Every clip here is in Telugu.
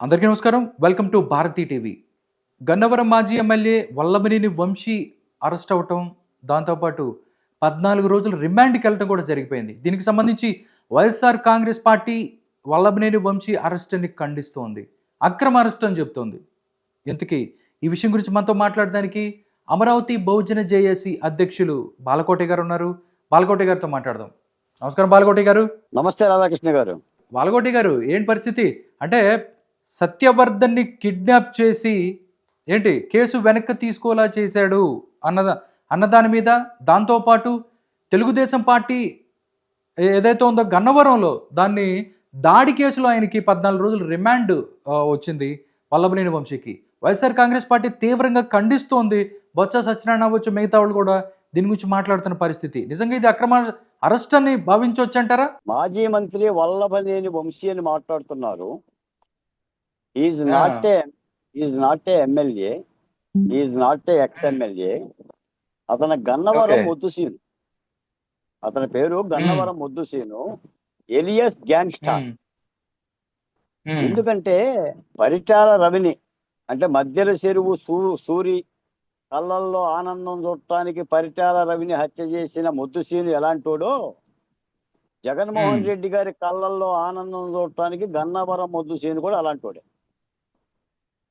అందరికీ నమస్కారం. Welcome to Bharati TV Gannavaram మాజీ ఎమ్మెల్యే వల్లభనేని వంశీ అరెస్ట్ అవటం దాంతోపాటు పద్నాలుగు రోజులు రిమాండ్కి వెళ్ళటం కూడా జరిగిపోయింది. దీనికి సంబంధించి YSR Congress party Vallabhaneni Vamsi అరెస్ట్ని ఖండిస్తోంది. అక్రమ అరెస్ట్ అని చెప్తోంది. ఇంతకీ ఈ విషయం గురించి మనతో మాట్లాడడానికి అమరావతి బహుజన జేఏసీ అధ్యక్షులు బాలకోటి గారు ఉన్నారు. బాలకోటి గారితో మాట్లాడదాం. నమస్కారం బాలకోటి గారు. నమస్తే రాధాకృష్ణ గారు. వాలగొట్టి గారు ఏంటి పరిస్థితి? అంటే సత్యవర్ధన్ని కిడ్నాప్ చేసి ఏంటి కేసు వెనక్కి తీసుకోలా చేశాడు అన్న అన్నదాని మీద? దాంతోపాటు తెలుగుదేశం పార్టీ ఏదైతే ఉందో గన్నవరంలో దాన్ని దాడి కేసులో ఆయనకి పద్నాలుగు రోజులు రిమాండ్ వచ్చింది వల్లభనేని వంశీకి. వైఎస్ఆర్ కాంగ్రెస్ పార్టీ తీవ్రంగా ఖండిస్తోంది. బొత్స సత్యనారాయణ అవ్వచ్చు మిగతా వాళ్ళు కూడా దీని గురించి మాట్లాడుతున్న పరిస్థితి. నిజంగా ఇది అక్రమ అరెస్ట్ అని భావించవచ్చు అంటారా మాజీ మంత్రి వల్లభనేని వంశీ అని మాట్లాడుతున్నారు. Is not a is not a MLA is not a ex MLA అతని గన్నవరం. ముద్దుసీను అతని పేరు Gannavaram ముద్దుసీను alias gangster um. Um. ఎందుకంటే పరిటాల రవిని అంటే మధ్యల చెరువు సూ సూరి కళ్ళల్లో ఆనందం చూడటానికి పరిటాల రవిని హత్య చేసిన ముద్దుసీను ఎలాంటోడో జగన్మోహన్. రెడ్డి గారి కళ్ళల్లో ఆనందం చూడటానికి గన్నవరం ముద్దుసీను కూడా అలాంటోడే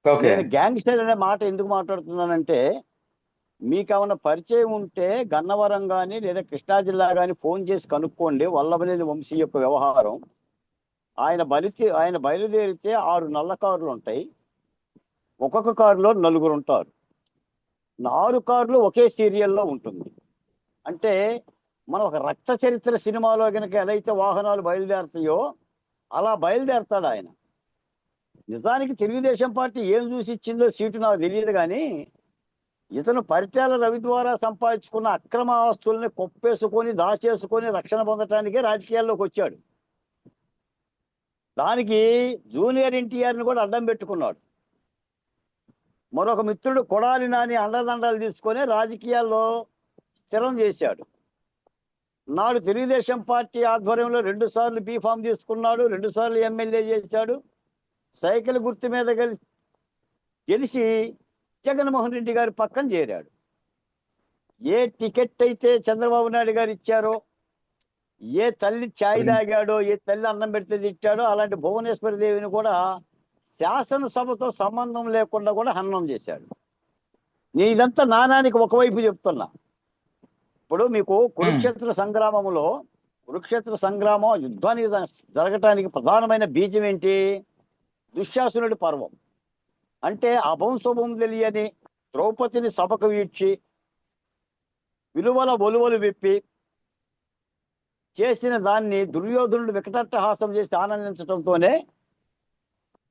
నేను గ్యాంగ్స్టర్ అనే మాట ఎందుకు మాట్లాడుతున్నానంటే మీకు ఏమైనా పరిచయం ఉంటే గన్నవరం కానీ లేదా కృష్ణా జిల్లా కానీ ఫోన్ చేసి కనుక్కోండి. వల్లభనేని వంశీ యొక్క వ్యవహారం. ఆయన బలితి ఆయన బయలుదేరితే ఆరు నల్ల కారులు ఉంటాయి. ఒక్కొక్క కారులో నలుగురు ఉంటారు. ఆరు కార్లు ఒకే సీరియల్లో ఉంటుంది. అంటే మనం ఒక రక్త చరిత్ర సినిమాలో కనుక అయితే వాహనాలు బయలుదేరుతాయో అలా బయలుదేరతాడు ఆయన. నిజానికి తెలుగుదేశం పార్టీ ఏం చూసి ఇచ్చిందో సీటు నాకు తెలియదు కానీ ఇతను పరిటాల రవి ద్వారా సంపాదించుకున్న అక్రమ ఆస్తుల్ని కొప్పేసుకొని దాచేసుకొని రక్షణ పొందటానికే రాజకీయాల్లోకి వచ్చాడు. దానికి జూనియర్ ఎన్టీఆర్ని కూడా అడ్డం పెట్టుకున్నాడు. మరొక మిత్రుడు కొడాలి నాని అండదండాలు తీసుకొని రాజకీయాల్లో స్థిరం చేశాడు. నాడు తెలుగుదేశం పార్టీ ఆధ్వర్యంలో రెండుసార్లు బీఫామ్ తీసుకున్నాడు రెండుసార్లు ఎమ్మెల్యే చేశాడు. సైకిల్ గుర్తు మీద గెలి గెలిచి జగన్మోహన్ రెడ్డి గారి పక్కన చేరాడు. ఏ టికెట్ అయితే చంద్రబాబు నాయుడు గారు ఇచ్చారో ఏ తల్లి ఛాయ్ తాగాడో ఏ తల్లి అన్నం పెడితే తిట్టాడో అలాంటి భువనేశ్వరి దేవిని కూడా శాసనసభతో సంబంధం లేకుండా కూడా హననం చేశాడు. నేను ఇదంతా నానానికి ఒకవైపు చెప్తున్నా. ఇప్పుడు మీకు కురుక్షేత్ర సంగ్రామంలో కురుక్షేత్ర సంగ్రామం యుద్ధానికి జరగటానికి ప్రధానమైన బీజం ఏంటి? దుశ్శాసనుడి పర్వం. అంటే అభంశుభం తెలియని ద్రౌపదిని సభకు వీడ్చి విలువల ఒలువలు విప్పి చేసిన దాన్ని దుర్యోధనుడు వికటట్టహాసం చేసి ఆనందించడంతోనే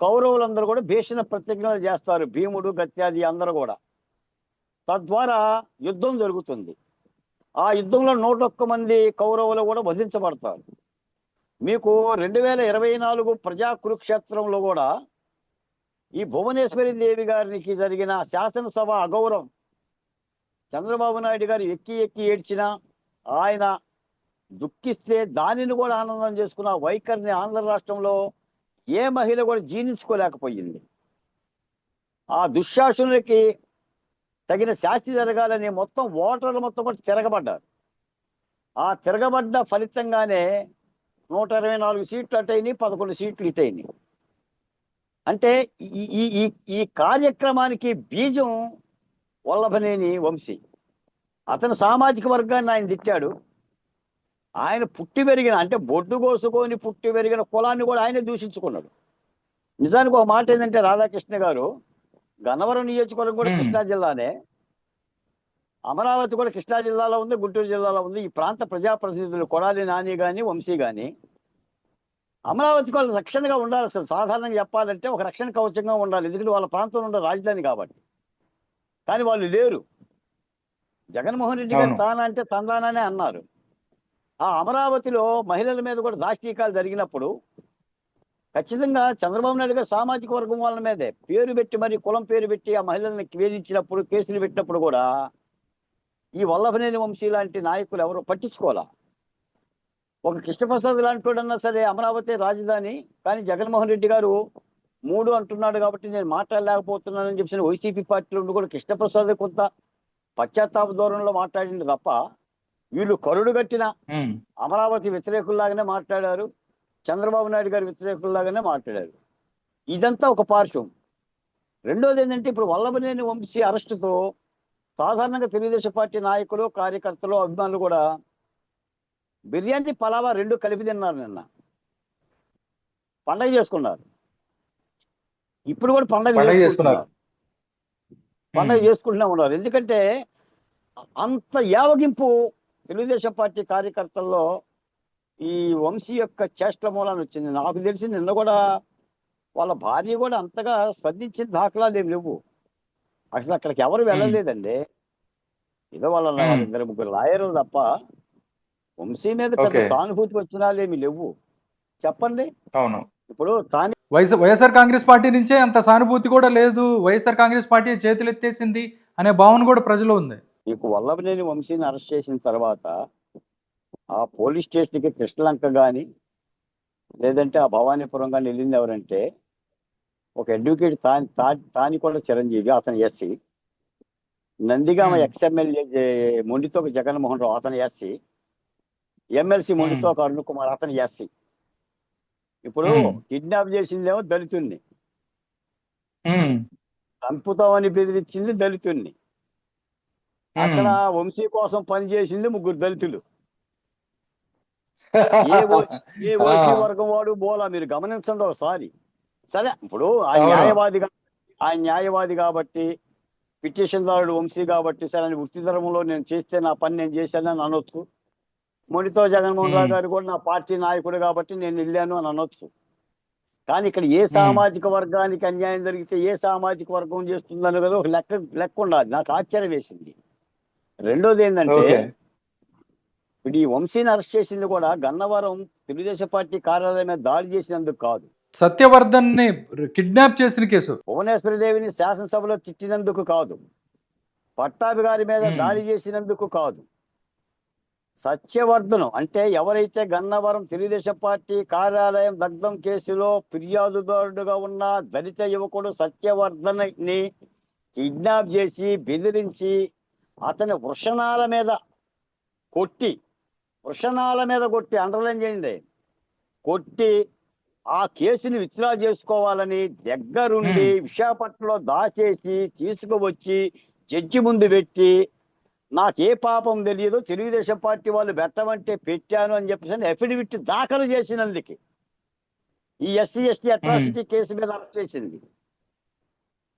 కౌరవులందరూ కూడా భీషణ ప్రతిజ్ఞలు చేస్తారు. భీముడు గత్యాది అందరూ కూడా. తద్వారా యుద్ధం జరుగుతుంది. ఆ యుద్ధంలో నూట ఒక్క మంది కౌరవులు కూడా వధించబడతారు. మీకు రెండు వేల ఇరవై నాలుగు ప్రజా కురుక్షేత్రంలో కూడా ఈ భువనేశ్వరి దేవి గారికి జరిగిన శాసనసభ అగౌరవం చంద్రబాబు నాయుడు గారు ఎక్కి ఎక్కి ఏడ్చిన ఆయన దుఃఖిస్తే దానిని కూడా ఆనందం చేసుకున్న వైఖరిని ఆంధ్ర రాష్ట్రంలో ఏ మహిళ కూడా జీర్ణించుకోలేకపోయింది. ఆ దుశ్శాసనులకి తగిన శాస్తి జరగాలని మొత్తం ఓటర్లు మొత్తం కూడా తిరగబడ్డారు. ఆ తిరగబడ్డ ఫలితంగానే నూట ఇరవై నాలుగు సీట్లు అటైనాయి పదకొండు సీట్లు ఇటైనాయి అంటే ఈ ఈ ఈ కార్యక్రమానికి బీజం వల్లభనేని వంశీ. అతను సామాజిక వర్గాన్ని ఆయన తిట్టాడు. ఆయన పుట్టి పెరిగిన అంటే బొడ్డు కోసుకొని పుట్టి పెరిగిన కులాన్ని కూడా ఆయనే దూషించుకున్నాడు. నిజానికి ఒక మాట ఏంటంటే రాధాకృష్ణ గారు గన్నవరం నియోజకవర్గం కూడా. కృష్ణా జిల్లానే అమరావతి కూడా కృష్ణా జిల్లాలో ఉంది గుంటూరు జిల్లాలో ఉంది. ఈ ప్రాంత ప్రజాప్రతినిధులు కొడాలి నాని కానీ వంశీ కానీ అమరావతికి వాళ్ళు రక్షణగా ఉండాలి అసలు. సాధారణంగా చెప్పాలంటే ఒక రక్షణ కవచంగా ఉండాలి. ఎందుకంటే వాళ్ళ ప్రాంతంలో ఉండే రాజధాని కాబట్టి. కానీ వాళ్ళు లేరు. జగన్మోహన్ రెడ్డి గారు అవును. తానా అంటే తందాననే అన్నారు. ఆ అమరావతిలో మహిళల మీద కూడా దాష్టీకాలు జరిగినప్పుడు ఖచ్చితంగా చంద్రబాబు నాయుడు గారు సామాజిక వర్గం వాళ్ళ మీదే పేరు పెట్టి మరి కులం పేరు పెట్టి ఆ మహిళల్ని వేధించినప్పుడు కేసులు పెట్టినప్పుడు కూడా ఈ వల్లభనేని వంశీ లాంటి నాయకులు ఎవరు పట్టించుకోవాలా? ఒక కృష్ణప్రసాద్ లాంటి వాడన్నా సరే అమరావతి రాజధాని కానీ జగన్మోహన్ రెడ్డి గారు మూడు అంటున్నాడు కాబట్టి నేను మాట్లాడలేకపోతున్నానని చెప్పి వైసీపీ పార్టీలో ఉండి కూడా కృష్ణప్రసాద్ కొంత పశ్చాత్తాప ధోరణిలో మాట్లాడింది తప్ప వీళ్ళు కరుడు కట్టిన అమరావతి వ్యతిరేకుల్లాగానే మాట్లాడారు చంద్రబాబు నాయుడు గారి వ్యతిరేకుల్లాగానే మాట్లాడారు. ఇదంతా ఒక పార్శ్వం. రెండోది ఏంటంటే ఇప్పుడు వల్లభనేని వంశీ అరెస్టుతో సాధారణంగా తెలుగుదేశం పార్టీ నాయకులు కార్యకర్తలు అభిమానులు కూడా బిర్యానీ పలావా రెండు కలిపి తిన్నారు నిన్న. పండగ చేసుకున్నారు. ఇప్పుడు కూడా పండగ చేసుకుంటున్నారు. పండగ చేసుకుంటూనే ఉన్నారు. ఎందుకంటే అంత యావగింపు తెలుగుదేశం పార్టీ కార్యకర్తల్లో ఈ వంశీ యొక్క చేష్టల మూలాన్ని వచ్చింది. నాకు తెలిసి నిన్న కూడా వాళ్ళ భార్య కూడా అంతగా స్పందించిన దాఖలాలు ఏమి లేవు. అసలు అక్కడికి ఎవరు వెళ్ళలేదండి. ఏదో వాళ్ళ ఇద్దరు ముగ్గురు లాయర్లు తప్ప వంశీ మీద పెద్ద. సానుభూతి వచ్చినాలు ఏమి లేవు. చెప్పండి. అవును. ఇప్పుడు తాని వైఎస్ వైఎస్ఆర్ కాంగ్రెస్ పార్టీ నుంచే అంత సానుభూతి కూడా లేదు. వైఎస్ఆర్ కాంగ్రెస్ పార్టీ చేతులు ఎత్తేసింది అనే భావన కూడా ప్రజలు ఉంది. నీకు వల్లభనేని వంశీని అరెస్ట్ చేసిన తర్వాత ఆ పోలీస్ స్టేషన్కి కృష్ణలంక కానీ లేదంటే ఆ భవానీపురం కానీ వెళ్ళింది ఎవరంటే ఒక అడ్వకేట్ తాని తా- తాని కూడా చిరంజీవి అతను SC Nandigama. Ex MLA Mondito Jaganmohan Rao అతను ఎస్సీ ఎమ్మెల్సీ మొండితో అరుణ్ కుమార్ అతను ఎస్సీ ఇప్పుడు. కిడ్నాప్ చేసిందేమో దళితుణ్ణి చంపుతామని బెదిరించింది దళితుణ్ణి అక్కడ. వంశీ కోసం పనిచేసింది ముగ్గురు దళితులు ఏ ఓసీ ఆ. వర్గం వాడు బోలా మీరు గమనించండి ఒకసారి సరే ఇప్పుడు ఆ. న్యాయవాది ఆ న్యాయవాది కాబట్టి పిటిషన్ దారుడు వంశీ కాబట్టి సరే అని వృత్తి ధర్మంలో నేను చేస్తే నా పని నేను చేశానని అనొచ్చు. మొండితో జగన్మోహన్ రావు. గారు కూడా నా పార్టీ నాయకుడు కాబట్టి నేను వెళ్ళాను అని అనొచ్చు. కానీ ఇక్కడ ఏ సామాజిక వర్గానికి అన్యాయం జరిగితే ఏ సామాజిక వర్గం చేస్తుందని కదా ఒక లెక్క లెక్క ఉండాలి. నాకు ఆశ్చర్యం వేసింది. రెండోది ఏంటంటే ఇప్పుడు ఈ వంశీని అరెస్ట్ చేసింది కూడా గన్నవరం తెలుగుదేశం పార్టీ కార్యాలయం మీద దాడి చేసినందుకు కాదు. సత్యవర్ధన్ని కిడ్నాప్ చేసిన కేసు. భువనేశ్వరి దేవిని శాసనసభలో తిట్టినందుకు కాదు. పట్టాభి గారి మీద. దాడి చేసినందుకు కాదు. సత్యవర్ధనం అంటే ఎవరైతే గన్నవరం తెలుగుదేశం పార్టీ కార్యాలయం దగ్ధం కేసులో ఫిర్యాదుదారుడుగా ఉన్న దళిత యువకుడు సత్యవర్ధన్ని కిడ్నాప్ చేసి బెదిరించి అతని వృషణాల మీద కొట్టి వృషణాల మీద కొట్టి అండర్లైన్ చేయండి. కొట్టి ఆ కేసుని విత్డ్రా చేసుకోవాలని దగ్గరుండి విశాఖపట్నంలో దాచేసి తీసుకువచ్చి జడ్జి ముందు పెట్టి నాకు ఏ పాపం తెలియదు తెలుగుదేశం పార్టీ వాళ్ళు పెట్టమంటే పెట్టాను అని చెప్పేసి అఫిడవిట్ దాఖలు చేసినందుకు. ఈ ఎస్సీ ఎస్టీ అట్రాసిటీ కేసు మీద అరెస్ట్ చేసింది.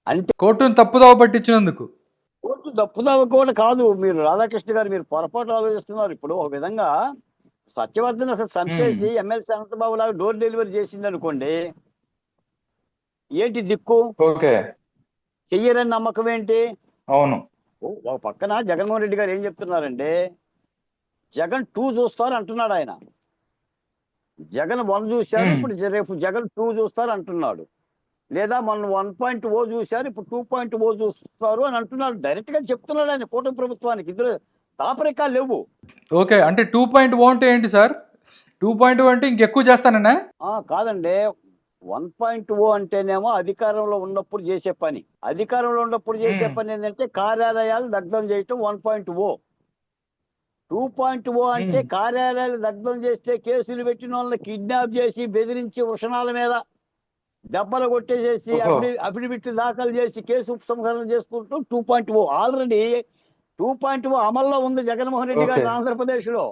అంటే కోర్టును తప్పుదోవ పట్టించినందుకు? కోర్టు తప్పుదావ కూడా కాదు. మీరు రాధాకృష్ణ గారు మీరు పొరపాటు ఆలోచిస్తున్నారు. ఇప్పుడు ఒక విధంగా సత్యవర్ధన్ అసలు చంపేసి ఎమ్మెల్సీ అనంతబాబు లాగా డోర్ డెలివరీ చేసింది అనుకోండి ఏంటి దిక్కు? ఓకే. చెయ్యరని నమ్మకం ఏంటి? అవును. ఒక పక్కన జగన్మోహన్ రెడ్డి గారు ఏం చెప్తున్నారంటే జగన్ టూ చూస్తారు అంటున్నాడు ఆయన. జగన్ వన్ చూశారు. ఇప్పుడు రేపు జగన్ టూ చూస్తారు అంటున్నాడు. లేదా మన వన్ పాయింట్ ఓ చూశారు ఇప్పుడు టూ పాయింట్ ఓ చూస్తారు అని అంటున్నాడు. డైరెక్ట్గా చెప్తున్నాడు ఆయన కూటమి ప్రభుత్వానికి. ఇద్దరు దాపరికాలు లేవు. ఓకే అంటే టూ పాయింట్ ఓ అంటే ఏంటి సార్? టూ పాయింట్ ఓ అంటే ఇంకెక్కువ చేస్తానన్నా? కాదండి. వన్ పాయింట్ ఓ అంటేనేమో అధికారంలో ఉన్నప్పుడు చేసే పని. అధికారంలో ఉన్నప్పుడు చేసే. పని ఏంటంటే కార్యాలయాలు దగ్ధం చేయటం one point O. Two point O అంటే. కార్యాలయాలు దగ్ధం చేస్తే కేసులు పెట్టిన వాళ్ళని కిడ్నాప్ చేసి బెదిరించి ఉషణాల మీద దెబ్బలు కొట్టేసేసి అఫిడవిట్ దాఖలు చేసి కేసు ఉపసంహరణ చేసుకుంటూ. Two point O. Already two point O అమల్లో ఉంది జగన్మోహన్ రెడ్డి గారి. ఆంధ్రప్రదేశ్లో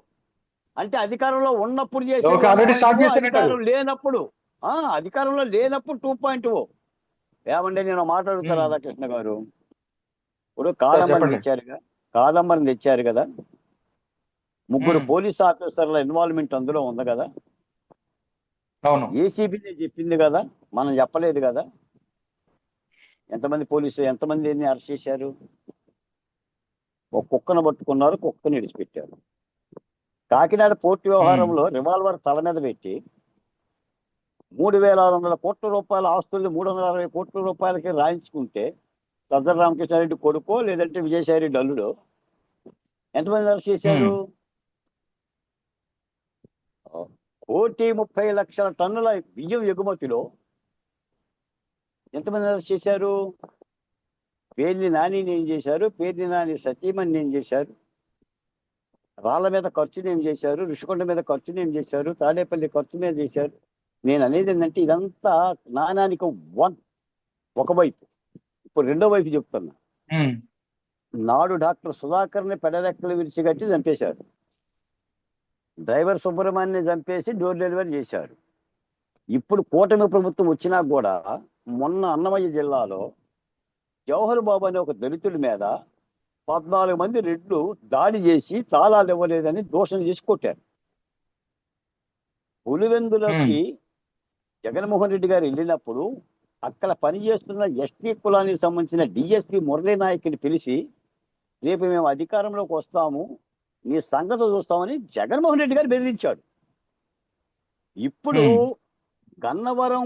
అంటే అధికారంలో ఉన్నప్పుడు చేసే Okay, already 1.0, start చేసినట్టు. అధికారం లేనప్పుడు ఆ అధికారంలో లేనప్పుడు టూ పాయింట్ ఓ ఏమండి నేను మాట్లాడుతా. రాధాకృష్ణ గారు ఇప్పుడు కాదంబరిని. తెచ్చారుగా కాదంబరిని తెచ్చారు కదా ముగ్గురు. పోలీస్ ఆఫీసర్ల ఇన్వాల్వ్మెంట్ అందులో ఉంది కదా అవును ఏసీబీనే చెప్పింది కదా మనం చెప్పలేదు కదా ఎంతమంది పోలీసులు ఎంతమందిని అరెస్ట్ చేశారు ఒక కుక్కను పట్టుకున్నారు కుక్కని విడిచిపెట్టారు. కాకినాడ పోర్టు వ్యవహారంలో రివాల్వర్ తల మీద పెట్టి మూడు వేల ఆరు వందల కోట్ల రూపాయల ఆస్తుల్ని మూడు వందల అరవై కోట్ల రూపాయలకి రాయించుకుంటే సద్దర రామకృష్ణారెడ్డి కొడుకో లేదంటే విజయసాయి రెడ్డి అల్లుడు? ఎంతమంది అరెస్ట్ చేశారు? కోటి ముప్పై లక్షల టన్నుల బియ్యం ఎగుమతిలో ఎంతమంది అరెస్ట్ చేశారు? పేర్ని నానిని ఏం చేశారు? పేర్ని నాని సతీమణి ఏం చేశారు? రాళ్ళ మీద ఖర్చుని ఏం చేశారు? ఋషికొండ మీద ఖర్చుని ఏం చేశారు? తాడేపల్లి ఖర్చు మీద చేశారు? నేను అనేది ఏంటంటే ఇదంతా నాణానికి వన్ ఒకవైపు ఇప్పుడు రెండో వైపు చెప్తున్నా. నాడు డాక్టర్ సుధాకర్ని పెడరెక్కలు విరిచిగట్టి చంపేశారు. డ్రైవర్ సుబ్రహ్మణ్యం చంపేసి డోర్ డెలివరీ చేశారు. ఇప్పుడు కూటమి ప్రభుత్వం వచ్చినా కూడా మొన్న అన్నమయ్య జిల్లాలో జవహర్ బాబు అనే ఒక దళితుడి మీద పద్నాలుగు మంది రెడ్లు దాడి చేసి తాళాలు ఇవ్వలేదని దోషం చేసి కొట్టారు. పులివెందులకి జగన్మోహన్ రెడ్డి గారు వెళ్ళినప్పుడు అక్కడ పనిచేస్తున్న ఎస్టీ కులానికి సంబంధించిన డిఎస్పి మురళీ నాయక్ని పిలిచి రేపు మేము అధికారంలోకి వస్తాము నీ సంగతి చూస్తామని జగన్మోహన్ రెడ్డి గారు బెదిరించాడు. ఇప్పుడు. గన్నవరం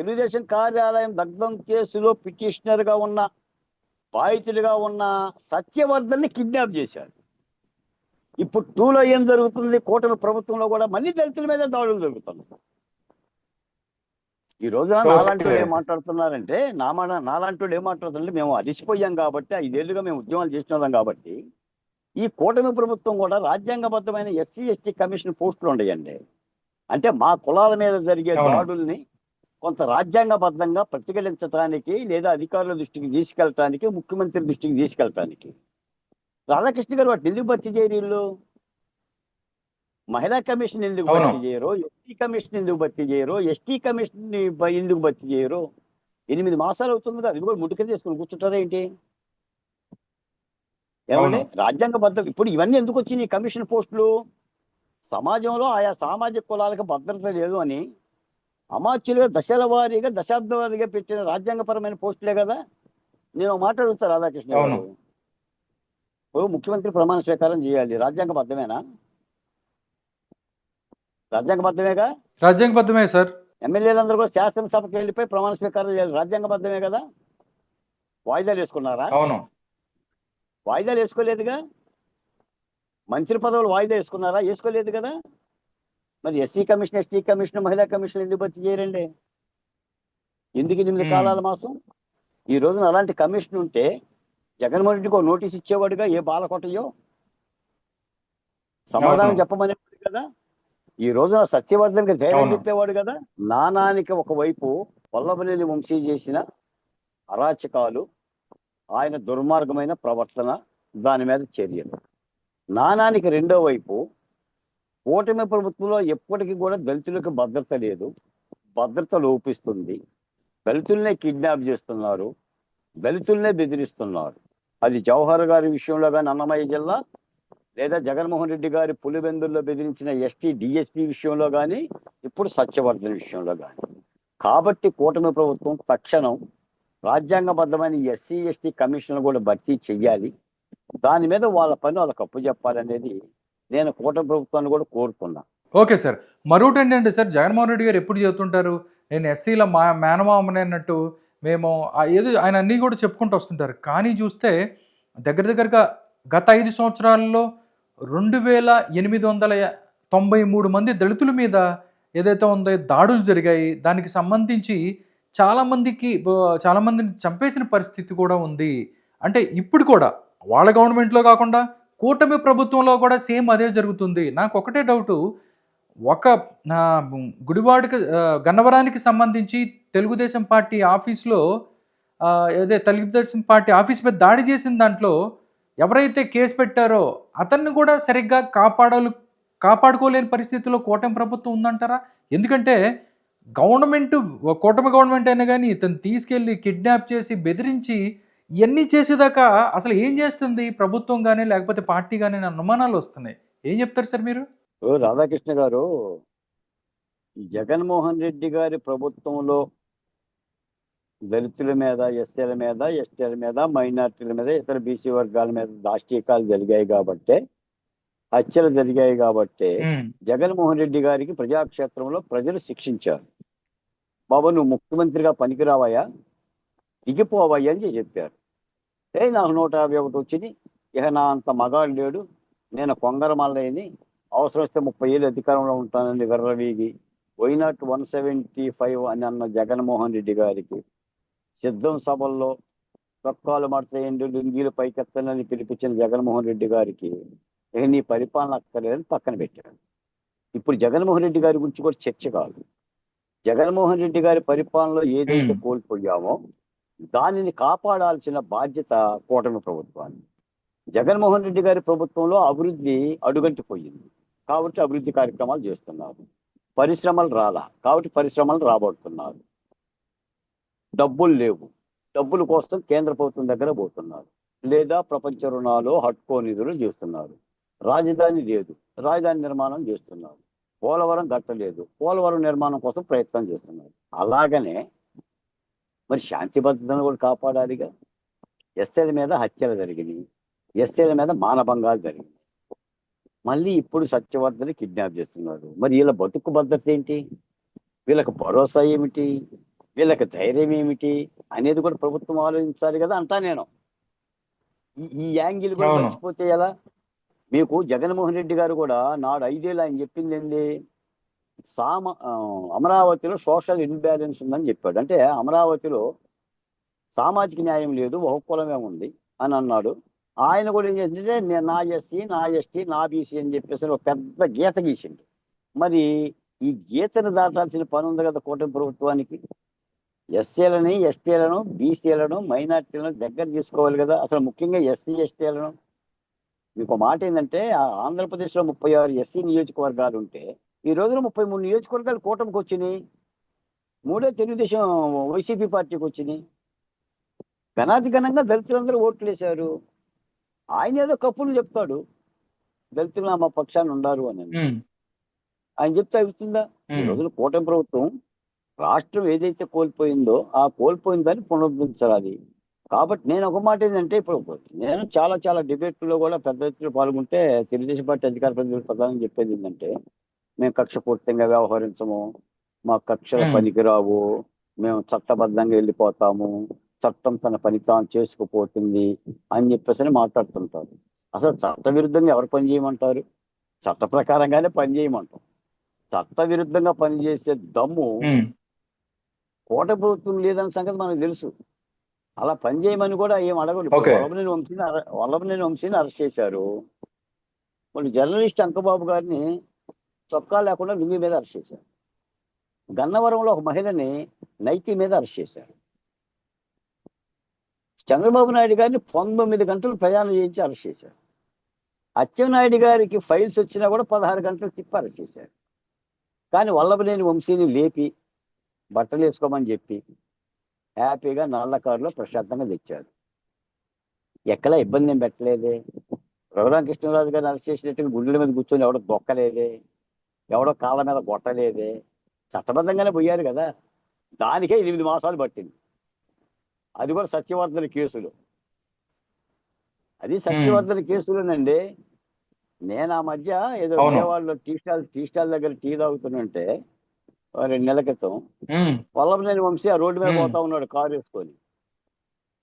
తెలుగుదేశం కార్యాలయం దగ్ధం కేసులో పిటిషనర్గా ఉన్న బాధితుడిగా ఉన్న సత్యవర్ధన్ని కిడ్నాప్ చేశారు ఇప్పుడు టూలో ఏం జరుగుతుంది కూటమి ప్రభుత్వంలో కూడా మళ్ళీ దళితుల మీద దాడులు జరుగుతున్నాయి ఈ రోజున. నాలాంటి ఏం మాట్లాడుతున్నారంటే నా మాట నాలాంటి ఏం మాట్లాడుతుంటే మేము అరిచిపోయాం కాబట్టి ఐదేళ్ళుగా మేము ఉద్యమాలు చేసిన వాళ్ళం కాబట్టి ఈ కూటమి ప్రభుత్వం కూడా రాజ్యాంగబద్ధమైన ఎస్సీ ఎస్టీ కమిషన్ పోస్టులు ఉన్నాయండి అంటే మా కులాల మీద జరిగే. దాడుల్ని కొంత రాజ్యాంగబద్ధంగా ప్రతిఘటించడానికి లేదా అధికారుల దృష్టికి తీసుకెళ్ళటానికి ముఖ్యమంత్రి దృష్టికి తీసుకెళ్ళటానికి. రాధాకృష్ణ గారు వాటిని ఎందుకు భర్తీ చేయరు వీళ్ళు? మహిళా కమిషన్ ఎందుకు. భర్తీ చేయరు? ఎస్టీ కమిషన్ ఎందుకు భర్తీ చేయరు? ఎస్టీ కమిషన్ ఎందుకు భర్తీ చేయరు? ఎనిమిది మాసాలు అవుతుంది అది కూడా ముట్టుక తీసుకుని కూర్చుంటారా ఏంటి? ఏమండి? రాజ్యాంగబద్ధం ఇప్పుడు ఇవన్నీ ఎందుకు వచ్చినాయి కమిషన్ పోస్టులు? సమాజంలో ఆయా సామాజిక కులాలకు భద్రత లేదు అని అమాత్యులుగా దశల వారీగా దశాబ్ద వారీగా పెట్టిన రాజ్యాంగపరమైన పోస్టులే కదా? నేను ఒక మాట అడుగుతా రాధాకృష్ణ గారు. ఇప్పుడు ముఖ్యమంత్రి ప్రమాణ స్వీకారం చేయాలి. రాజ్యాంగబద్ధమేనా? రాజ్యాంగబద్ధమేగా? రాజ్యాంగబద్ధమే సార్. ఎమ్మెల్యేలందరూ కూడా శాసనసభకి వెళ్ళిపోయి ప్రమాణ స్వీకారం చేయాలి. రాజ్యాంగబద్ధమే కదా? వాయిదాలు వేసుకున్నారా? అవును. వాయిదాలు వేసుకోలేదుగా? మంత్రి పదవులు వాయిదా వేసుకున్నారా? వేసుకోలేదు కదా? మరి ఎస్సీ కమిషన్ ఎస్టీ కమిషన్ మహిళా కమిషన్ ఎందుకు భర్తీ చేయరండి ఎందుకు ఎనిమిది. కాలాల మాసం ఈ రోజున అలాంటి కమిషన్ ఉంటే జగన్మోహన్ రెడ్డికి ఒక నోటీస్ ఇచ్చేవాడుగా ఏ బాలకొట్టయో సమాధానం అవును. చెప్పమనేవాడు కదా ఈ రోజున సత్యవర్ధన్కి ధైర్యం. చెప్పేవాడు కదా నానానికి ఒకవైపు వల్లభనేని వంశీ చేసిన అరాచకాలు ఆయన దుర్మార్గమైన ప్రవర్తన దాని మీద చర్యలు నానానికి రెండో వైపు కూటమి ప్రభుత్వంలో ఎప్పటికీ కూడా దళితులకు భద్రత లేదు. భద్రత లోపిస్తుంది. దళితుల్నే కిడ్నాప్ చేస్తున్నారు. దళితుల్నే బెదిరిస్తున్నారు. అది జవహర్ గారి విషయంలో కానీ అన్నమయ్య జిల్లా లేదా జగన్మోహన్ రెడ్డి గారి పులివెందుల్లో బెదిరించిన ఎస్టీ డిఎస్పి విషయంలో కానీ ఇప్పుడు సత్యవర్ధన్ విషయంలో కానీ కాబట్టి కూటమి ప్రభుత్వం తక్షణం రాజ్యాంగబద్ధమైన ఎస్సీ ఎస్టీ కమిషన్లు కూడా భర్తీ చెయ్యాలి. దాని మీద వాళ్ళ పని వాళ్ళకి అప్పు చెప్పాలనేది నేను కూటమి ప్రభుత్వాన్ని కూడా కోరుతున్నా ఓకే సార్. మరొకటి ఏంటంటే సార్ జగన్మోహన్ రెడ్డి గారు ఎప్పుడు చెబుతుంటారు నేను ఎస్సీల మా మేనమామని అన్నట్టు మేము ఏదో ఆయన అన్నీ కూడా చెప్పుకుంటూ వస్తుంటారు. కానీ చూస్తే దగ్గర దగ్గరగా గత ఐదు సంవత్సరాల్లో రెండు వేల ఎనిమిది వందల తొంభై మూడు మంది దళితుల మీద ఏదైతే ఉందో దాడులు జరిగాయి దానికి సంబంధించి చాలామందికి చాలామందిని చంపేసిన పరిస్థితి కూడా ఉంది. అంటే ఇప్పుడు కూడా వాళ్ళ గవర్నమెంట్లో కాకుండా కూటమి ప్రభుత్వంలో కూడా సేమ్ అదే జరుగుతుంది. నాకు ఒకటే డౌటు. ఒక గుడివాడికి గుడివాడకి గన్నవరానికి సంబంధించి తెలుగుదేశం పార్టీ ఆఫీస్లో అదే తెలుగుదేశం పార్టీ ఆఫీస్ మీద దాడి చేసిన దాంట్లో ఎవరైతే కేసు పెట్టారో అతన్ని కూడా సరిగ్గా కాపాడాలి కాపాడుకోలేని పరిస్థితిలో కూటమి ప్రభుత్వం ఉందంటారా? ఎందుకంటే గవర్నమెంట్ కూటమి గవర్నమెంట్ అయినా కానీ ఇతను తీసుకెళ్ళి కిడ్నాప్ చేసి బెదిరించి ఇవన్నీ చేసేదాకా అసలు ఏం చేస్తుంది? ప్రభుత్వం కానీ లేకపోతే పార్టీ కానీ అనే అనుమానాలు వస్తున్నాయి. ఏం చెప్తారు సార్ మీరు? ఓ రాధాకృష్ణ గారు జగన్మోహన్ రెడ్డి గారి ప్రభుత్వంలో దళితుల మీద ఎస్సీల మీద ఎస్టీల మీద మైనార్టీల మీద ఇతర బీసీ వర్గాల మీద దాష్టీకాలు జరిగాయి కాబట్టే హత్యలు జరిగాయి కాబట్టే జగన్మోహన్ రెడ్డి గారికి ప్రజాక్షేత్రంలో ప్రజలు శిక్షించారు. బాబా నువ్వు ముఖ్యమంత్రిగా పనికిరావయ్యా? దిగిపోవయ్యా అని చెప్పారు. ఏ నాకు నూట యాభై ఒకటి వచ్చింది. ఇక నా అంత మగాడు లేడు. నేను కొంగరమల్లయ్యని అవసరం వస్తే ముప్పై ఏళ్ళు అధికారంలో ఉంటానని విర్రవీగి why not one seventy five అని అన్న జగన్మోహన్ రెడ్డి గారికి సిద్ధం సభల్లో చొక్కాలు మడతేయండి లుంగీలు పైకెత్తనని పిలిపించిన జగన్మోహన్ రెడ్డి గారికి ఇక నీ పరిపాలన అక్కర్లేదని పక్కన పెట్టాడు. ఇప్పుడు జగన్మోహన్ రెడ్డి గారి గురించి కూడా చర్చ కాదు. జగన్మోహన్ రెడ్డి గారి పరిపాలనలో ఏదైతే. కోల్పోయామో దానిని కాపాడాల్సిన బాధ్యత కూటమి ప్రభుత్వాన్ని జగన్మోహన్ రెడ్డి గారి ప్రభుత్వంలో అభివృద్ధి అడుగంటిపోయింది. కాబట్టి అభివృద్ధి కార్యక్రమాలు చేస్తున్నారు. పరిశ్రమలు రాలా. కాబట్టి పరిశ్రమలు రాబడుతున్నారు. డబ్బులు లేవు. డబ్బుల కోసం కేంద్ర ప్రభుత్వం దగ్గర పోతున్నారు. లేదా ప్రపంచ రుణాలు హట్కో నిధులు చేస్తున్నారు. రాజధాని లేదు. రాజధాని నిర్మాణం చేస్తున్నారు. పోలవరం కట్టలేదు పోలవరం నిర్మాణం కోసం ప్రయత్నం చేస్తున్నారు. అలాగనే మరి శాంతి భద్రతను కూడా కాపాడాలిగా. ఎస్ఎల్ మీద హత్యలు జరిగినాయి. ఎస్ఎల్ మీద మానభంగాలు జరిగినాయి. మళ్ళీ ఇప్పుడు సత్యవర్ధని కిడ్నాప్ చేస్తున్నారు. మరి వీళ్ళ బతుకు భద్రత ఏంటి? వీళ్ళకి భరోసా ఏమిటి? వీళ్ళకి ధైర్యం ఏమిటి? అనేది కూడా ప్రభుత్వం ఆలోచించాలి కదా అంటా నేను. ఈ- యాంగిల్ కూడా. మర్చిపోతే ఎలా? మీకు జగన్మోహన్ రెడ్డి గారు కూడా నాడు ఐదేళ్ళు ఆయన చెప్పింది ఏంది? సామ అమరావతిలో సోషల్ ఇన్బ్యాలెన్స్ ఉందని చెప్పాడు. అంటే అమరావతిలో సామాజిక న్యాయం లేదు బహుకులమే ఉంది అని అన్నాడు. ఆయన కూడా ఏం చేసిందంటే నేను నా ఎస్సీ నా ఎస్టీ నా బీసీ అని చెప్పేసి ఒక పెద్ద గీత గీసిండు. మరి ఈ గీతను దాటాల్సిన పని ఉంది కదా కూటమి ప్రభుత్వానికి? ఎస్సీలని ఎస్టీలను బీసీలను మైనార్టీలను దగ్గర తీసుకోవాలి కదా. అసలు ముఖ్యంగా ఎస్సీ ఎస్టీలను. మీకు మాట ఏంటంటే ఆంధ్రప్రదేశ్లో ముప్పై ఆరు ఎస్సీ నియోజకవర్గాలు ఉంటే ఈ రోజున ముప్పై మూడు నియోజకవర్గాలు కూటమికి వచ్చినాయి. మూడే తెలుగుదేశం వైసీపీ పార్టీకి వచ్చినాయి. ఘనాతి ఘనంగా దళితులందరూ ఓట్లు వేశారు. ఆయన ఏదో కప్పులు చెప్తాడు. దళితులు మా పక్షాన్ని ఉండారు అని. ఆయన చెప్తే అవుతుందా ఈ రోజున కూటమి ప్రభుత్వం రాష్ట్రం ఏదైతే కోల్పోయిందో ఆ కోల్పోయిన దాన్ని పునరుద్ధరించాలి. కాబట్టి నేను ఒక మాట ఏంటంటే ఇప్పుడు నేను చాలా చాలా డిబేట్లో కూడా పెద్ద ఎత్తున పాల్గొంటే తెలుగుదేశం పార్టీ అధికార ప్రతినిధులు ప్రధానం చెప్పేది ఏంటంటే మేము కక్షపూర్తంగా వ్యవహరించము. మా కక్షల Hmm. పనికిరావు మేము చట్టబద్ధంగా వెళ్ళిపోతాము. చట్టం తన పని తాను చేసుకుపోతుంది అని చెప్పేసి మాట్లాడుతుంటారు. అసలు చట్ట విరుద్ధంగా ఎవరు పని చేయమంటారు? చట్ట ప్రకారంగానే పని చేయమంటాం. చట్ట విరుద్ధంగా పనిచేసే దమ్ము కోట ప్రభుత్వం లేదన్న సంగతి మనకు తెలుసు. అలా పని చేయమని కూడా ఏం అడగడు. వల్లభనేని వంశీని అరె- వల్లభనేని వంశీని అరెస్ట్ చేశారు. వాళ్ళు జర్నలిస్ట్ అంకబాబు గారిని చొక్కా లేకుండా లుంగి మీద అరెస్ట్ చేశారు. గన్నవరంలో ఒక మహిళని నైతి మీద అరెస్ట్ చేశారు. చంద్రబాబు నాయుడు గారిని పంతొమ్మిది గంటలు ప్రయాణం చేయించి అరెస్ట్ చేశారు. అచ్చెన్నాయుడు గారికి ఫైల్స్ వచ్చినా కూడా పదహారు గంటలు తిప్పి అరెస్ట్ చేశారు. కానీ వల్లభనేని వంశీని లేపి బట్టలు వేసుకోమని చెప్పి హ్యాపీగా నల్ల కారులో ప్రశాంతంగా తెచ్చారు. ఎక్కడ ఇబ్బంది ఏం పెట్టలేదే. రఘురామకృష్ణరాజు గారిని అరెస్ట్ చేసినట్టుగా గుండెల మీద కూర్చొని ఎవడో దొక్కలేదే. ఎవడో కాళ్ళ మీద కొట్టలేదే. చట్టబద్ధంగానే పోయారు కదా. దానికే ఎనిమిది మాసాలు పట్టింది. అది కూడా సత్యవర్ధన కేసులు. అది సత్యవర్ధన కేసులోనండి. నేను ఆ మధ్య ఏదో. విజయవాడలో టీ స్టాల్ టీ స్టాల్ దగ్గర టీ తాగుతుంటే రెండు నెలల క్రితం వల్లభనేని వంశీ ఆ రోడ్డు మీద. పోతా ఉన్నాడు కారు వేసుకొని.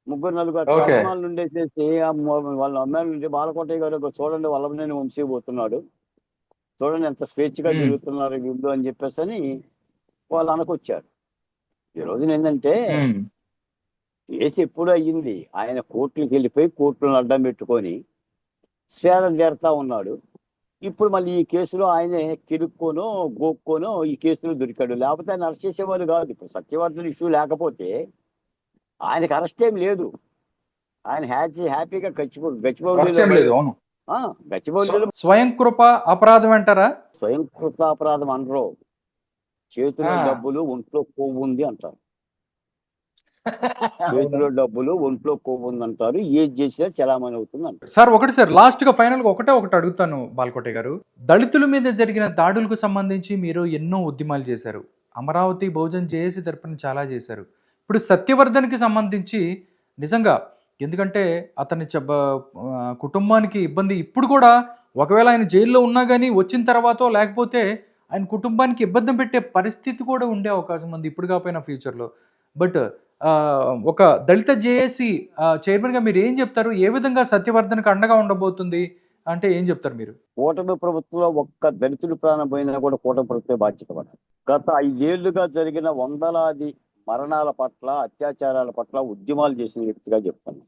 ముగ్గురు నలుగురు మొ- వాళ్ళ అమ్మాయిల నుండి బాలకోటయ్య గారు "ఇగో చూడండి వల్లభనేని వంశీ పోతున్నాడు. చూడండి ఎంత స్వేచ్ఛగా. తిరుగుతున్నారు వీళ్ళు అని చెప్పేసి అని వాళ్ళు అనకొచ్చారు ఈ రోజున ఏంటంటే కేసు ఎప్పుడు అయ్యింది? ఆయన కోర్టులకు వెళ్ళిపోయి కోర్టులను అడ్డం పెట్టుకొని స్వేదం తీరుతా ఉన్నాడు. ఇప్పుడు మళ్ళీ ఈ కేసులో ఆయనే కిరుక్కోనో గోక్కోనో ఈ కేసులో దొరికాడు. లేకపోతే ఆయన అరెస్ట్ చేసేవాళ్ళు కాదు. ఇప్పుడు సత్యవర్ధన్ ఇష్యూ లేకపోతే ఆయనకి అరెస్ట్ ఏం లేదు. ఆయన హ్యాపీ హ్యాపీగా గచ్చిపో ఖర్చు గచ్చిపోయి స్వయం కృప అపరాధం అంటారా? స్వయం కృత అపరాధం అనరు. చేతిలో. డబ్బులు ఒంట్లో కొవ్వు ఉంది అంటారు. చేతిలో డబ్బులు ఒంట్లో కొవ్వు ఉంది అంటారు. ఏది చేసినా చలామణి అవుతుంది అంటారు. సార్ ఒకటి సార్ లాస్ట్గా ఫైనల్గా ఒకటే ఒకటి అడుగుతాను బాల్కోటే గారు. దళితుల మీద జరిగిన దాడులకు సంబంధించి మీరు ఎన్నో ఉద్యమాలు చేశారు. అమరావతి భోజన్ జేఏసీ తరపున చాలా చేశారు. ఇప్పుడు సత్యవర్ధన్కి సంబంధించి నిజంగా ఎందుకంటే అతని చెబ కుటుంబానికి ఇబ్బంది ఇప్పుడు కూడా. ఒకవేళ ఆయన జైల్లో ఉన్నా కానీ వచ్చిన తర్వాత లేకపోతే ఆయన కుటుంబానికి ఇబ్బంది పెట్టే పరిస్థితి కూడా ఉండే అవకాశం ఉంది ఇప్పుడు కాకపోయినా ఫ్యూచర్లో. బట్ ఒక దళిత జేఏసీ చైర్మన్గా మీరు ఏం చెప్తారు? ఏ విధంగా సత్యవర్ధన్కి అండగా ఉండబోతుంది? అంటే ఏం చెప్తారు మీరు? కూటమి ప్రభుత్వంలో ఒక్క దళితులు ప్రాణం పోయినా కూడా కూటమి ప్రభుత్వమే బాధ్యత పడాలి. గత ఐదేళ్ళుగా జరిగిన వందలాది మరణాల పట్ల అత్యాచారాల పట్ల ఉద్యమాలు చేసిన వ్యక్తిగా చెప్తాను.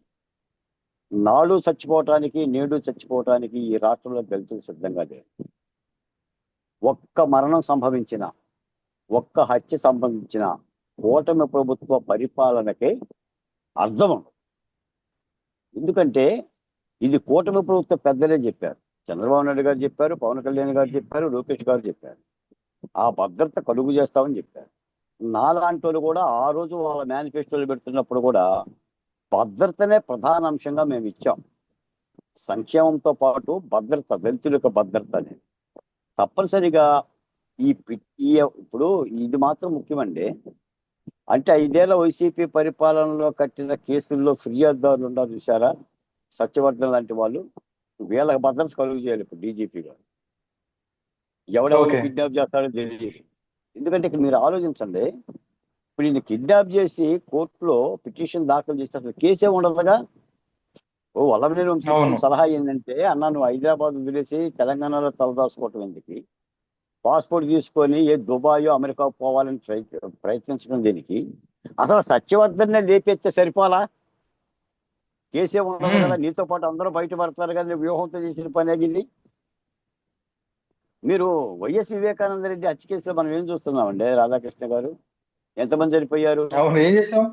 నాడు చచ్చిపోవటానికి నేడు చచ్చిపోవటానికి ఈ రాష్ట్రంలో దళితులు సిద్ధంగా లేరు ఒక్క మరణం సంభవించిన ఒక్క హత్య సంభవించిన కూటమి ప్రభుత్వ పరిపాలనకే అర్థం ఎందుకంటే ఇది కూటమి ప్రభుత్వ పెద్దలే చెప్పారు. చంద్రబాబు నాయుడు గారు చెప్పారు పవన్ కళ్యాణ్ గారు చెప్పారు లోకేష్ గారు చెప్పారు. ఆ భద్రత కలుగు చేస్తామని చెప్పారు. నాలాంటి వాళ్ళు కూడా ఆ రోజు వాళ్ళ మేనిఫెస్టోలు పెడుతున్నప్పుడు కూడా భద్రతనే ప్రధాన అంశంగా మేము ఇచ్చాం. సంక్షేమంతో పాటు భద్రత దళితుల యొక్క భద్రత అనేది. తప్పనిసరిగా ఈ ఇప్పుడు ఇది మాత్రం ముఖ్యమండి. అంటే ఐదేళ్ళ వైసీపీ పరిపాలనలో కట్టిన కేసుల్లో ఫిర్యాదుదారులు ఉన్నారు చూసారా సత్యవర్ధన్ లాంటి వాళ్ళు. వీళ్ళకి భద్రత కలుగు చేయాలి ఇప్పుడు డీజీపీ గారు. ఎవడెవరు. కిడ్నాప్ చేస్తాడో తెలియదు. ఎందుకంటే ఇక్కడ మీరు ఆలోచించండి. ఇప్పుడు ఈయన కిడ్నాప్ చేసి కోర్టులో పిటిషన్ దాఖలు చేస్తే అసలు కేసే ఉండదుగా? ఓ వల్లభనేని వంశీ సలహా ఏంటంటే అన్న నువ్వు హైదరాబాద్ వదిలేసి తెలంగాణలో తలదాచుకోవటం ఎందుకు? పాస్పోర్ట్ తీసుకొని ఏ దుబాయో అమెరికా పోవాలని ట్రై ప్రయత్నించడం దీనికి? అసలు సత్యవర్ధన్నే లేపెత్తే సరిపోలా? కేసే ఉండదు. కదా నీతో పాటు అందరూ బయటపడతారు కదా వ్యూహంతో చేసిన పని అగింది మీరు వైఎస్ వివేకానంద రెడ్డి హత్య కేసులో మనం ఏం చూస్తున్నామండి రాధాకృష్ణ గారు? ఎంతమంది చనిపోయారు? అవును ఏం చేసాం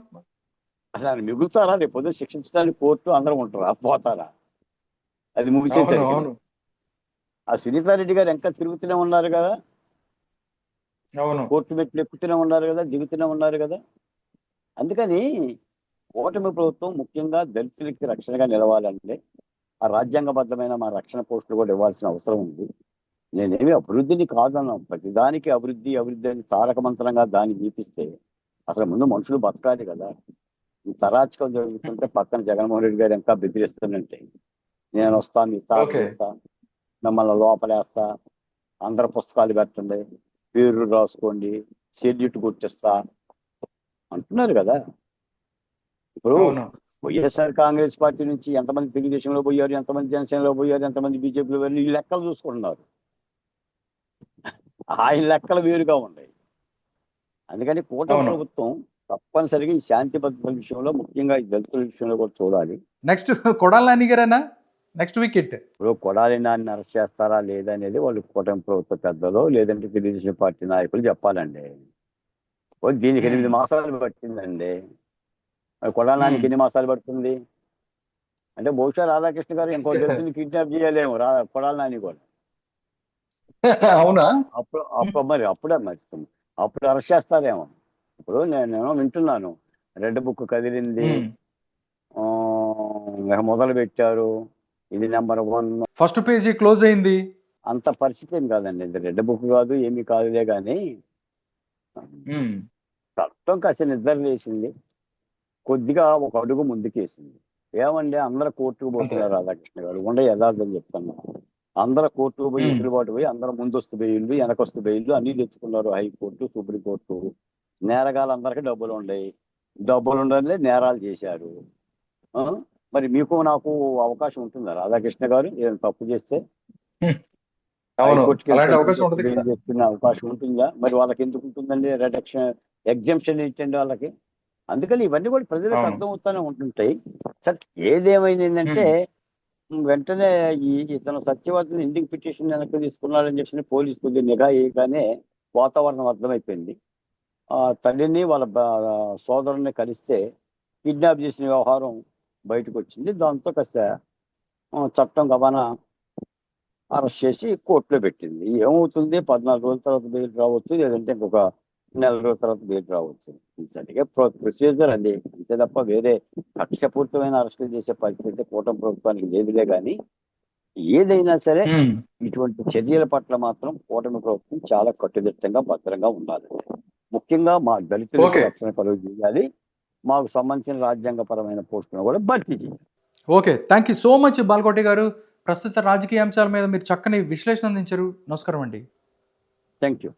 అసలు ఆయన మిగులుతారా? రేపు పొద్దున శిక్షించడానికి కోర్టు అందరం ఉంటారా? పోతారా? అది ముగిసేసరికి ఆ సునీతారెడ్డి గారు ఇంకా తిరుగుతూనే ఉన్నారు కదా? అవును. కోర్టు మెట్లు ఎక్కుతూనే ఉన్నారు కదా? దిగుతూనే ఉన్నారు కదా? అందుకని ఓటమి ప్రభుత్వం ముఖ్యంగా దళితులకి రక్షణగా నిలవాలంటే ఆ రాజ్యాంగబద్ధమైన మా రక్షణ పోస్టులు కూడా ఇవ్వాల్సిన అవసరం ఉంది. నేనేమి అభివృద్ధిని కాదన్నాం ప్రతిదానికి అభివృద్ధి అభివృద్ధి అని తారక మంత్రంగా దాన్ని చూపిస్తే అసలు ముందు మనుషులు బతకాలి కదా. తరాచకం జరుగుతుంటే పక్కన జగన్మోహన్ రెడ్డి గారు ఇంకా బెదిరిస్తున్నట్టే నేను వస్తాను మీ. చేస్తా మిమ్మల్ని లోపలేస్తా అందరు పుస్తకాలు పెట్టండి పేర్లు రాసుకోండి సెల్యూట్ కొట్టిస్తా అంటున్నారు కదా. ఇప్పుడు వైఎస్ఆర్ కాంగ్రెస్ పార్టీ నుంచి ఎంతమంది తెలుగుదేశంలో పోయారు ఎంతమంది జనసేనలో పోయారు ఎంతమంది బీజేపీలో పోయారు ఈ లెక్కలు చూసుకుంటున్నారు. ఆయన లెక్కలు వేరుగా ఉన్నాయి. అందుకని కూటమి. ప్రభుత్వం తప్పనిసరిగా ఈ శాంతి భద్రతల విషయంలో ముఖ్యంగా ఈ దళితుల విషయంలో కూడా చూడాలి. నెక్స్ట్ కొడాల నాని గారేనా? Next wicket. ఇప్పుడు కొడాలి నాన్ని అరెస్ట్ చేస్తారా లేదా అనేది వాళ్ళు కూటమి ప్రభుత్వ పెద్దలు లేదంటే తెలుగుదేశం పార్టీ నాయకులు చెప్పాలండి. దీనికి ఎనిమిది మాసాలు పట్టిందండి. కొడాలి నానికి. ఎన్ని మాసాలు పడుతుంది? అంటే బహుశా రాధాకృష్ణ గారు ఇంకో దళితుని కిడ్నాప్ చేయలేము. రా కొడాలి నాని కూడా. అవునా? అప్పుడు అప్పుడు మరి అప్పుడే మరి. అప్పుడు అరెస్ట్ చేస్తారేమో ఇప్పుడు నేను వింటున్నాను. రెడ్ బుక్ కదిలింది. మొదలు పెట్టారు ఇది number one. First page close అయింది. అంత పరిస్థితి ఏం కాదండి. ఇది రెడ్ బుక్ కాదు ఏమీ కాదులే కానీ ఉమ్. చట్టం కాస్త నిద్ర లేసింది కొద్దిగా ఒక అడుగు ముందుకేసింది. ఏమండి అందరు కోర్టుకు పోతున్నారు రాధాకృష్ణ గారు. ఉండే యథార్థం చెప్తాను. అందరు కోర్టుకు పోయి. విసులుబాటు పోయి అందరూ ముందస్తు బెయిల్లు వెనకొస్తు బెయిల్లు అన్ని తెచ్చుకున్నారు హైకోర్టు సుప్రీంకోర్టు. నేరగాళ్ళందరికీ డబ్బులు ఉన్నాయి డబ్బులు ఉండలే నేరాలు చేశారు. ఆ? మరి మీకు నాకు అవకాశం ఉంటుందా రాధాకృష్ణ గారు ఏదైనా తప్పు చేస్తే? బెయిల్. చేసుకునే అవకాశం ఉంటుందా మరి వాళ్ళకి ఎందుకు ఉంటుందండి రిడక్షన్ ఎగ్జామ్షన్ ఏంటండి వాళ్ళకి? అందుకని ఇవన్నీ కూడా ప్రజలకు అవును. అర్థమవుతానే ఉంటుంటాయి. సరే ఏదేమైందంటే వెంటనే ఈ ఇతను సత్యవర్ధన్ ఎందుకు పిటిషన్ వెనక్కి తీసుకున్నాడని చెప్పి పోలీసు కొద్దిగా నిఘా వేయగానే వాతావరణం అర్థమైపోయింది. ఆ తల్లిని వాళ్ళ సోదరుని కలిస్తే కిడ్నాప్ చేసిన వ్యవహారం బయటకు వచ్చింది దాంతో కాస్త చట్టం గమన అరెస్ట్ చేసి కోర్టులో పెట్టింది. ఏమవుతుంది? పద్నాలుగు రోజుల తర్వాత బెయిల్ రావచ్చు లేదంటే ఇంకొక నెల రోజుల తర్వాత బెయిల్ రావచ్చు. సరిగా ప్రొసీజర్ అది అంతే తప్ప వేరే కక్షపూరితమైన అరెస్టులు చేసే పరిస్థితి కూటమి ప్రభుత్వానికి లేదులే కానీ ఏదైనా సరే. ఇటువంటి చర్యల పట్ల మాత్రం కూటమి ప్రభుత్వం చాలా కట్టుదిట్టంగా భద్రంగా ఉండాలి. ముఖ్యంగా మా దళితులకు. రక్షణ కలుగు చేయాలి. మాకు సంబంధించిన రాజ్యాంగపరమైన పోస్టులను కూడా భర్తీ చేయాలి. Okay. Thank you so much Balkoti garu. ప్రస్తుత రాజకీయ అంశాల మీద మీరు చక్కని విశ్లేషణ అందించారు. నమస్కారం అండి. Thank you.